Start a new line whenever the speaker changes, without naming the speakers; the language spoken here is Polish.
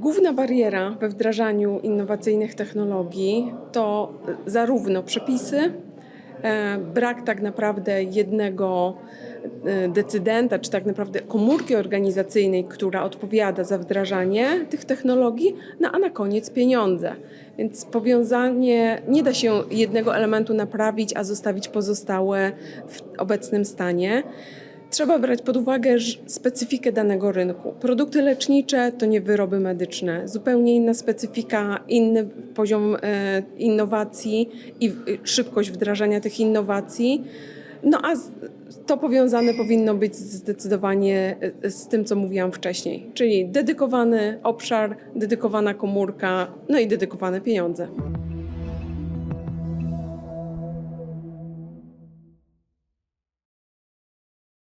Główna bariera we wdrażaniu innowacyjnych technologii to zarówno przepisy, e, brak tak naprawdę jednego e, decydenta, czy tak naprawdę komórki organizacyjnej, która odpowiada za wdrażanie tych technologii, no a na koniec pieniądze. Więc powiązanie, nie da się jednego elementu naprawić, a zostawić pozostałe w obecnym stanie. Trzeba brać pod uwagę specyfikę danego rynku. Produkty lecznicze to nie wyroby medyczne, zupełnie inna specyfika, inny poziom e, innowacji i i szybkość wdrażania tych innowacji. No a to powiązane powinno być zdecydowanie e, z tym, co mówiłam wcześniej, czyli dedykowany obszar, dedykowana komórka, no i dedykowane pieniądze.